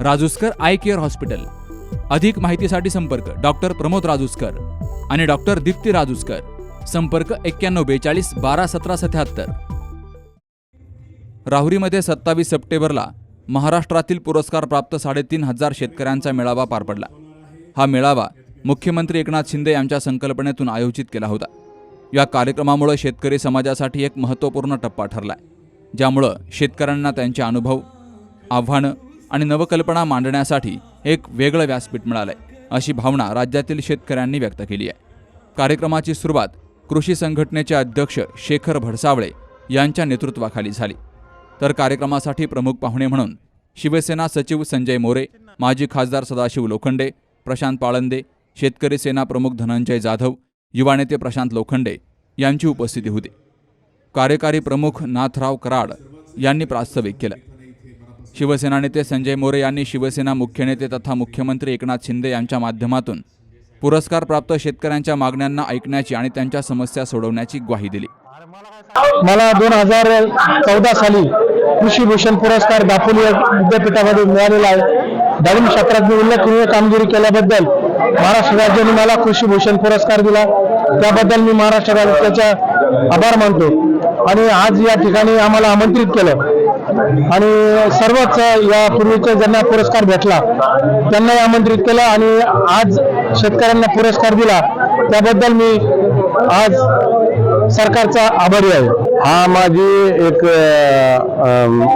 Rajuskar eye care hospital. अधिक माहितीसाठी संपर्क डॉक्टर प्रमोद राजूस्कर आणि डॉक्टर दीप्ती राजूस्कर. संपर्क एक्क्याण्णव बेचाळीस बारा सतरा सत्याहत्तर. राहुरीमध्ये सत्तावीस सप्टेंबरला महाराष्ट्रातील पुरस्कार प्राप्त साडेतीन हजार शेतकऱ्यांचा मेळावा पार पडला. हा मेळावा मुख्यमंत्री एकनाथ शिंदे यांच्या संकल्पनेतून आयोजित केला होता. या कार्यक्रमामुळे शेतकरी समाजासाठी एक महत्त्वपूर्ण टप्पा ठरला ज्यामुळं शेतकऱ्यांना त्यांचे अनुभव आव्हानं आणि नवकल्पना मांडण्यासाठी एक वेगळं व्यासपीठ मिळालंय अशी भावना राज्यातील शेतकऱ्यांनी व्यक्त केली आहे. कार्यक्रमाची सुरुवात कृषी संघटनेचे अध्यक्ष शेखर भडसावळे यांच्या नेतृत्वाखाली झाली. तर कार्यक्रमासाठी प्रमुख पाहुणे म्हणून शिवसेना सचिव संजय मोरे माजी खासदार सदाशिव लोखंडे प्रशांत पाळंदे शेतकरी सेना प्रमुख धनंजय जाधव युवा नेते प्रशांत लोखंडे यांची उपस्थिती होती. कार्यकारी प्रमुख नाथराव कराड यांनी प्रास्ताविक केलं. शिवसेना नेते संजय मोरे यांनी शिवसेना मुख्य नेते तथा मुख्यमंत्री एकनाथ शिंदे यांच्या माध्यमातून पुरस्कार प्राप्त शेतकऱ्यांच्या मागण्यांना ऐकण्याची आणि त्यांच्या समस्या सोडवण्याची ग्वाही दिली. मला दोन हजार चौदा साली कृषी भूषण पुरस्कार दापोली विद्यापीठामध्ये मिळालेला आहे. डाळिंब क्षेत्रात मी उल्लेखनीय कामगिरी केल्याबद्दल महाराष्ट्र राज्याने मला कृषी भूषण पुरस्कार दिला. त्याबद्दल मी महाराष्ट्र राज्याच्या आभार मानतो. आणि आज या ठिकाणी आम्हाला आमंत्रित केलं. आणि सर्वच यापूर्वीचे ज्यांना पुरस्कार भेटला त्यांना आमंत्रित केलं आणि आज शेतकऱ्यांना पुरस्कार दिला. त्याबद्दल मी आज सरकारचा आभारी आहे. हा माझी एक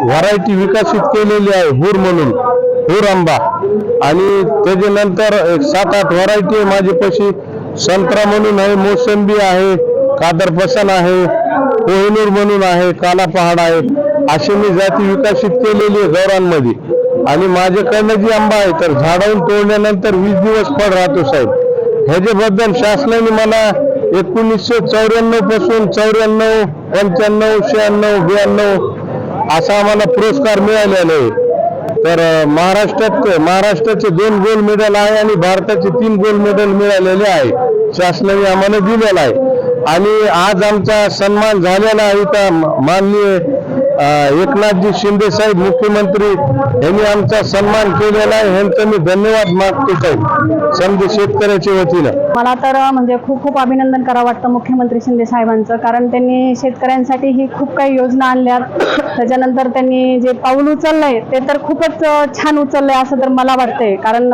व्हरायटी विकसित केलेली आहे हूर म्हणून हुर आंबा. आणि त्याच्यानंतर एक सात आठ व्हरायटी आहे माझी पशी. संत्रा म्हणून आहे मोसंबी आहे कादर पसन आहे कोहिनूर म्हणून आहे काला पहाड आहे. अशी मी जाती विकसित केलेली आहे गौरांमध्ये आणि माझ्याकडनं जी आंबा आहे तर झाडावून तोडल्यानंतर वीस दिवस फळ राहतो साहेब. ह्याच्याबद्दल शासनाने मला एकोणीसशे चौऱ्याण्णवपासून चौऱ्याण्णव पंच्याण्णव शहाण्णव ब्याण्णव असा आम्हाला पुरस्कार मिळालेला आहे. तर महाराष्ट्रात महाराष्ट्राचे दोन गोल्ड मेडल आहे आणि भारताचे तीन गोल्ड मेडल मिळालेले आहे. शासनाने आम्हाला दिलेला आहे. आणि आज आमचा सन्मान झालेला आहे इथं माननीय एकनाथजी शिंदे साहेब मुख्यमंत्री यांनी आमचा सन्मान केलेला आहे यांचं मी धन्यवाद मागतो साहेब समजे शेतकऱ्याच्या वतीनं. मला तर म्हणजे खूप खूप अभिनंदन करावं वाटतं मुख्यमंत्री शिंदे साहेबांचं कारण त्यांनी शेतकऱ्यांसाठी ही खूप काही योजना आणल्यात. त्याच्यानंतर त्यांनी जे पाऊल उचललंय ते तर खूपच छान उचललंय असं तर मला वाटतंय. कारण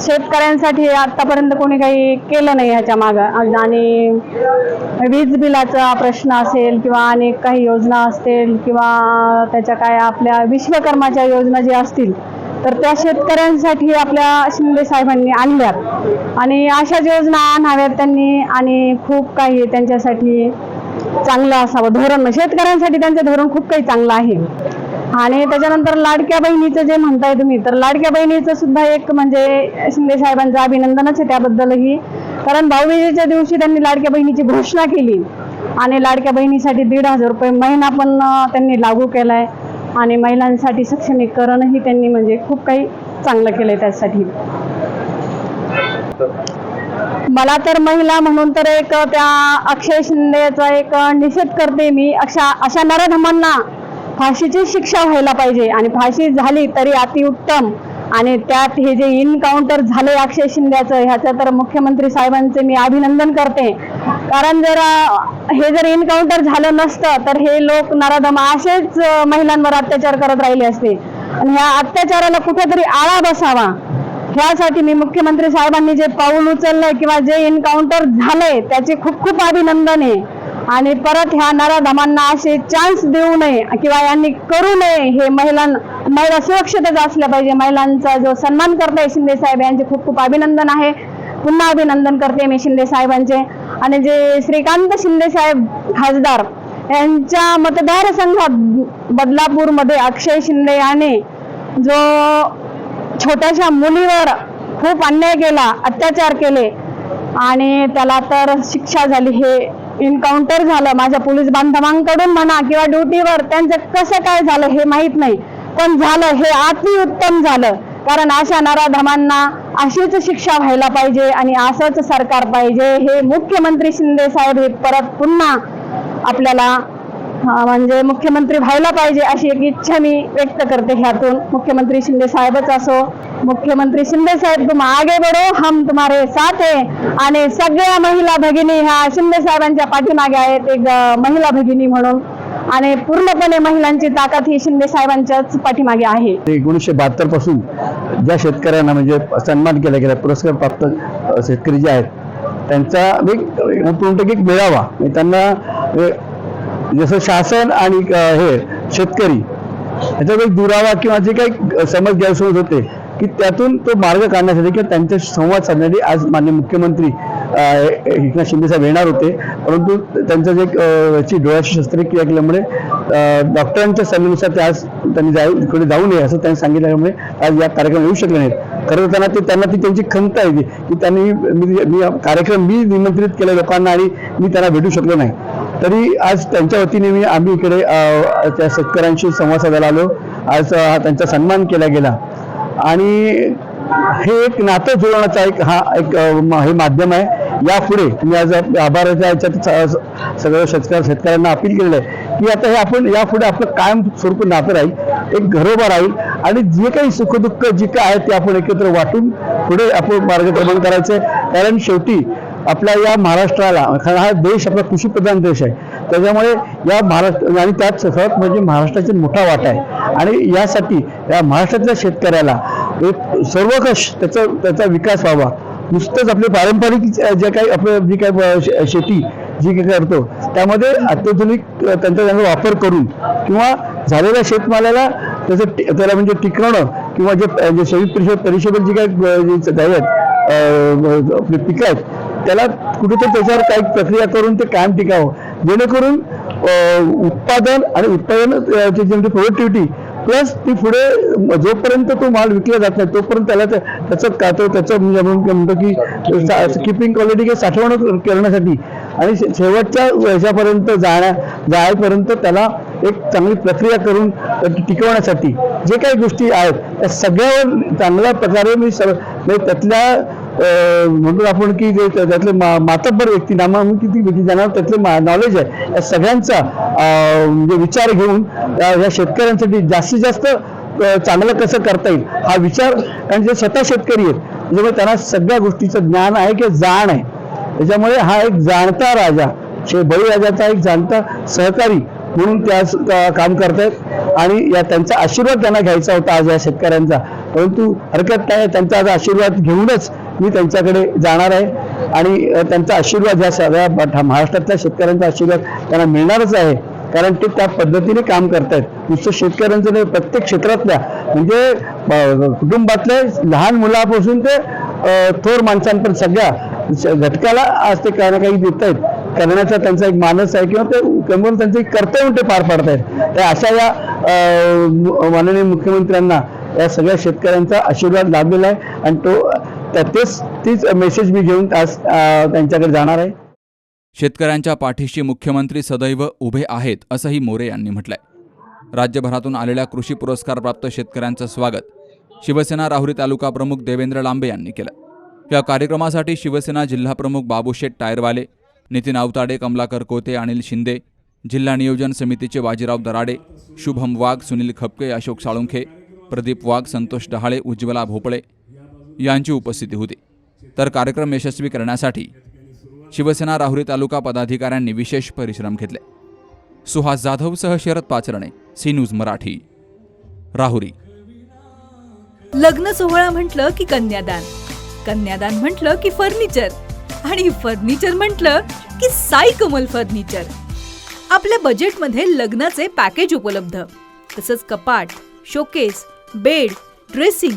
शेतकऱ्यांसाठी आतापर्यंत कोणी काही केलं नाही ह्याच्या मागं. आणि वीज बिलाचा प्रश्न असेल किंवा अनेक काही योजना असतील किंवा त्याच्या काय आपल्या विश्वकर्माच्या योजना ज्या असतील तर त्या शेतकऱ्यांसाठी आपल्या शिंदे साहेबांनी आणल्यात. आणि अशाच योजना आणाव्यात त्यांनी आणि खूप काही त्यांच्यासाठी चांगलं असावं. धोरण शेतकऱ्यांसाठी त्यांचं धोरण खूप काही चांगलं आहे. आणि त्याच्यानंतर लाडक्या बहिणीचं जे म्हणताय तुम्ही तर लाडक्या बहिणीचं सुद्धा एक म्हणजे शिंदे साहेबांचं अभिनंदनच आहे त्याबद्दलही. कारण भाऊबीजेच्या दिवशी त्यांनी लाडक्या बहिणीची घोषणा केली. आणि लाडक्या बहिणीसाठी दीड हजार रुपये महिना पण त्यांनी लागू केलाय. आणि महिलांसाठी सक्षमीकरणही त्यांनी म्हणजे खूप काही चांगलं केलंय त्यासाठी. मला तर महिला म्हणून तर एक त्या अक्षय शिंदेचा एक निषेध करते मी. अशा अशा नरधमांना फाशीची शिक्षा व्हायला पाहिजे आणि फाशी झाली तरी अतिउत्तम. आणि त्यात हे जे इनकाउंटर झाले अक्षय शिंद्याचं ह्याचं तर मुख्यमंत्री साहेबांचे मी अभिनंदन करते. कारण जर हे जर इनकाउंटर झालं नसतं तर हे लोक नराधम असेच महिलांवर अत्याचार करत राहिले असते. आणि ह्या अत्याचाराला कुठेतरी आळा बसावा. ह्यासाठी मी मुख्यमंत्री साहेबांनी जे पाऊल उचललंय किंवा जे एन्काउंटर झालंय त्याचे खूप खूप अभिनंदन आहे. आणि परत ह्या नराधमांना असे चान्स देऊ नये किंवा यांनी करू नये हे महिलांना महिला सुरक्षितच असल्या पाहिजे. महिलांचा जो सन्मान करताय शिंदे साहेब यांचे खूप खूप अभिनंदन आहे. पुन्हा अभिनंदन करते मी शिंदे साहेबांचे. आणि जे श्रीकांत शिंदे साहेब खासदार यांच्या मतदारसंघात बदलापूरमध्ये अक्षय शिंदे याने जो छोट्याशा मुलीवर खूप अन्याय केला अत्याचार केले आणि त्याला तर शिक्षा झाली हे एन्काउंटर झालं माझ्या पोलीस बांधवांकडून म्हणा किंवा ड्युटीवर त्यांचं कसं काय झालं हे माहीत नाही. पण झालं हे अतिउत्तम झालं. कारण अशा नराधमांना अशीच शिक्षा व्हायला पाहिजे आणि असंच सरकार पाहिजे. हे मुख्यमंत्री शिंदे साहेब हे परत पुन्हा आपल्याला म्हणजे मुख्यमंत्री व्हायला पाहिजे अशी एक इच्छा मी व्यक्त करते ह्यातून. मुख्यमंत्री शिंदे साहेबच असो. मुख्यमंत्री शिंदे साहेब तुम आगे बढो हम तुम्हारे साथ आहे आणि सगळ्या महिला भगिनी ह्या शिंदे साहेबांच्या पाठीमागे आहेत एक महिला भगिनी म्हणून. आणि पूर्णपणे महिलांची ताकद ही शिंदे साहेबांच्याच पाठीमागे आहे. एकोणीसशे बहात्तरपासून ज्या शेतकऱ्यांना म्हणजे सन्मान केला गेला पुरस्कार प्राप्त शेतकरी जे आहेत त्यांचा एक आपण एक म्हणजे त्यांना जसं शासन आणि हे शेतकरी ह्याच्यात एक दुरावा किंवा जे काही समज गैरसमज होते की त्यातून तो मार्ग काढण्यासाठी किंवा त्यांच्या संवाद साधण्यासाठी आज माननीय मुख्यमंत्री एकनाथ शिंदे साहेब येणार होते. परंतु त्यांचं जे डोळ्याची शस्त्रक्रिया केल्यामुळे डॉक्टरांच्या सल्ल्यानुसार ते आज त्यांनी जाऊ इकडे जाऊ नये असं त्यांनी सांगितल्यामुळे आज या कार्यक्रम येऊ शकले नाहीत. खरं तर त्यांना ते त्यांना ती त्यांची खंत आहे की त्यांनी मी मी कार्यक्रम मी निमंत्रित केले लोकांना आणि मी त्यांना भेटू शकलो नाही. तरी आज त्यांच्या वतीने मी आम्ही इकडे त्या शेतकऱ्यांशी संवाद साधायला आलो. आज त्यांचा सन्मान केला गेला. आणि हे एक नातं जुळवण्याचा एक हा एक हे माध्यम आहे. यापुढे मी आज आभाराच्या याच्यात सगळ्या शेतकऱ्या शेतकऱ्यांना अपील केलेलं आहे की आता हे आपण यापुढे आपलं कायम स्वरूप नातं राहील एक घरोबा राहील आणि जे काही सुखदुःख जे काय आहे ते आपण एकत्र वाटून पुढे आपण मार्गक्रमण करायचं कारण शेवटी आपल्या या महाराष्ट्राला कारण हा देश आपला कृषीप्रधान देश आहे. त्याच्यामुळे या महाराष्ट्र आणि त्यात सर्वात म्हणजे महाराष्ट्राचा मोठा वाटा आहे. आणि यासाठी या महाराष्ट्रातल्या शेतकऱ्याला एक सर्वकष त्याचा त्याचा विकास व्हावा. नुसतंच आपले पारंपरिक जे काही आपलं जी काही शेती जी काही करतो त्यामध्ये अत्याधुनिक तंत्रज्ञानाचा वापर करून किंवा झालेल्या शेतमालाला त्याचं त्याला म्हणजे टिकवणं किंवा जे जे संयुक्त परिषद परिषदेत जी काही जे काही आहेत आपले पिकं आहेत त्याला कुठेतरी त्याच्यावर काही प्रक्रिया करून ते कायम टिकावं. जेणेकरून उत्पादन आणि उत्पादन जी म्हणजे प्रोडक्टिव्हिटी प्लस ती पुढे जोपर्यंत तो माल विकला जात नाही तोपर्यंत त्याला त्याचं काय त्याचं म्हणजे म्हणतो की किपिंग क्वालिटी किंवा साठवणूक करण्यासाठी आणि शे- शेवटच्या ह्याच्यापर्यंत जाण्या जायपर्यंत त्याला एक चांगली प्रक्रिया करून टिकवण्यासाठी जे काही गोष्टी आहेत त्या सगळ्यावर चांगल्या प्रकारे मी सर्व म्हणजे त्यातल्या अं, म्हणतो आपण की जे त्यातले मा मातब्बर व्यक्ती नामांकित व्यक्ती जाणार त्यातले नॉलेज आहे या सगळ्यांचा अं, म्हणजे विचार घेऊन या शेतकऱ्यांसाठी जास्तीत जास्त चांगलं कसं करता येईल हा विचार कारण जे स्वतः शेतकरी आहेत त्याच्यामुळे त्यांना सगळ्या गोष्टीचं ज्ञान आहे किंवा जाण आहे. त्याच्यामुळे हा एक जाणता राजा शे बळीराजाचा एक जाणता सहकारी म्हणून त्या काम करतायत. आणि या त्यांचा आशीर्वाद त्यांना घ्यायचा होता आज या शेतकऱ्यांचा. परंतु हरकत नाही त्यांचा आज आशीर्वाद घेऊनच मी त्यांच्याकडे जाणार आहे आणि त्यांचा आशीर्वाद ह्या सगळ्या महाराष्ट्रातल्या शेतकऱ्यांचा आशीर्वाद त्यांना मिळणारच आहे. कारण ते त्या पद्धतीने काम करतायत. नुसतं शेतकऱ्यांचं नाही प्रत्येक क्षेत्रातल्या म्हणजे कुटुंबातले लहान मुलापासून ते थोर माणसांपर्यंत सगळ्या घटकाला आज ते काही ना काही देत आहेत करण्याचा त्यांचा एक मानस आहे किंवा ते कमवून त्यांचं एक कर्तव्य ते पार पाडत आहेत तर अशा या माननीय मुख्यमंत्र्यांना या सगळ्या शेतकऱ्यांचा आशीर्वाद लाभलेला आहे. आणि तो तर तेच तीच मेसेज मी घेऊन आज त्यांच्याकडे जाणार आहे. शेतकऱ्यांच्या पाठीशी मुख्यमंत्री सदैव उभे आहेत असंही मोरे यांनी म्हटलंय. राज्यभरातून आलेल्या कृषी पुरस्कार प्राप्त शेतकऱ्यांचं स्वागत शिवसेना राहुरी तालुका प्रमुख देवेंद्र लांबे यांनी केलं. या कार्यक्रमासाठी शिवसेना जिल्हाप्रमुख बाबूशेठ टायरवाले नितीन आवताडे कमलाकर कोते अनिल शिंदे जिल्हा नियोजन समितीचे बाजीराव दराडे शुभम वाघ सुनील खपके अशोक साळुंखे प्रदीप वाघ संतोष डहाळे उज्ज्वला भोपळे यांची उपस्थिती होती. तर कार्यक्रम यशस्वी करण्यासाठी शिवसेना राहुरी तालुका पदाधिकाऱ्यांनी विशेष परिश्रम घेतले. सुहास जाधवसह शरद पाचरणे सी न्यूज मराठी राहुरी. लग्न सोहळा म्हटलं की कन्यादान कन्यादान म्हटलं की फर्निचर आणि फर्निचर म्हटलं की साई कमल फर्निचर. आपल्या बजेटमध्ये लग्नाचे पॅकेज उपलब्ध तसंच कपाट showcase bed dressing